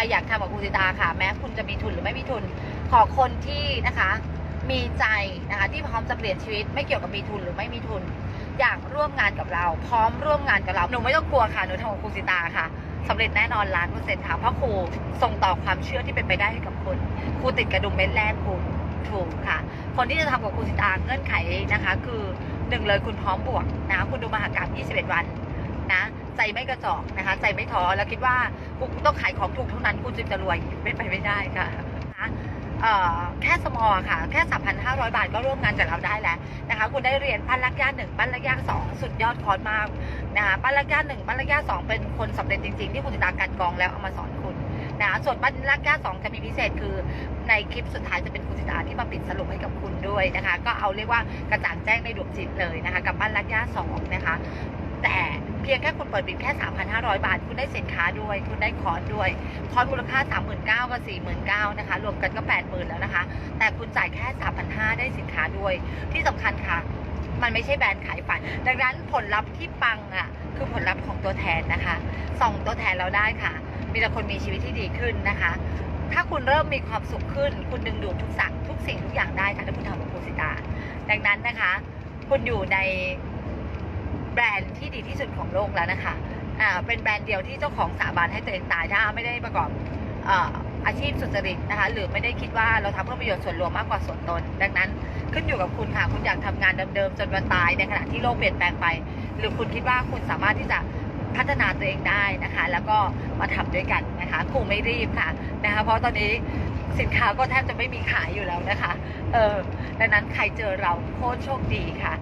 รอยากทำกับคุณสิตาค่ะ แม้คุณจะมีทุนหรือไม่มีทุน ขอคนที่นะคะ มีใจนะคะ ที่พร้อมจะเปลี่ยนชีวิต ไม่เกี่ยวกับมีทุนหรือไม่มีทุน อยากร่วมงานกับเรา พร้อมร่วมงานกับเราหนูไม่ต้องกลัวค่ะหนูทำกับคุณสิตาค่ะสำเร็จแน่นอนล้านเปอร์เซ็นต์ค่ะเพราะครูส่งต่อความเชื่อที่เป็นไปได้ให้กับคุณครูติดกระดุมเม็ดแรกคุณถูกค่ะ คนที่จะทำกับคุณสิตาเงื่อนไขนะคะ คือหนึ่งเลยคุณพร้อมบวกนะคุณดูมหากรรม21 วัน ใจไม่กระจอกนะคะ ใจไม่ท้อแล้วคิดว่าคุณต้องขายของถูกเท่านั้นคุณจึงจะรวยเป็นไปไม่ได้ค่ะนะเออแค่สมอค่ะ แค่ 3,500 บาทก็ร่วมงานกับเราได้แล้วนะคะ คุณได้เรียนปั้นลักย่าหนึ่งปั้นลักย่าสองสุดยอดคอร์สมากนะคะปั้นลักย่าหนึ่งปั้นลักย่าสองเป็นคนสำเร็จจริงๆ ที่คุณติตาการกองแล้วเอามาสอนคุณนะะส่วนปั้นลักย่าสองจะมีพิเศษคือในคลิปสุดท้ายจะเป็นคุณสิตาที่มาปิดสรุปให้กับคุณด้วยนะคะ ก็เอาเรียกว่ากระจ่างแจ้งในดวงจิตเลยนะคะ กับบ้นรักย่าสองนะคะ แต่ พียงแค่คุณเปิดบินแค่ 3,500 บาท คุณได้สินค้าด้วย คุณได้คอร์สด้วย คอร์สมูลค่า 39,000กับ49,000นะคะ รวมกันก็ 80,000 แล้วนะคะ แต่คุณจ่ายแค่ 3,500 ได้สินค้าด้วย ที่สำคัญค่ะ มันไม่ใช่แบรนด์ขายฝัน ดังนั้นผลลัพธ์ที่ปังอะ คือผลลัพธ์ของตัวแทนนะคะส่องตัวแทนเราได้ค่ะ มีแต่คนมีชีวิตที่ดีขึ้นนะคะ ถ้าคุณเริ่มมีความสุขขึ้น คุณดึงดูดทุกสักทุกสิ่งทุกอย่างได้ค่ะถ้าคุณทำกับคุณสิตา ดังนั้นนะคะ คุณอยู่ใน แบรนด์ที่ดีที่สุดของโลกแล้วนะคะอ่าเป็นแบรนด์เดียวที่เจ้าของสาบานให้ตัวเองตายถ้าไม่ได้ประกอบอ่ออาชีพสุจริตนะคะหรือไม่ได้คิดว่าเราทำเพื่อประโยชน์ส่วนรวมมากกว่าส่วนตน ดังนั้นขึ้นอยู่กับคุณค่ะคุณอยากทำงานเดิมๆจนวันตายในขณะที่โลกเปลี่ยนแปลงไป หรือคุณคิดว่าคุณสามารถที่จะพัฒนาตัวเองได้นะคะ แล้วก็มาทำด้วยกันนะคะคงไม่รีบค่ะนะคะเพราะตอนนี้สินค้าก็แทบจะไม่มีขายอยู่แล้วนะคะเออดังนั้นใครเจอเราโคตรโชคดีค่ะ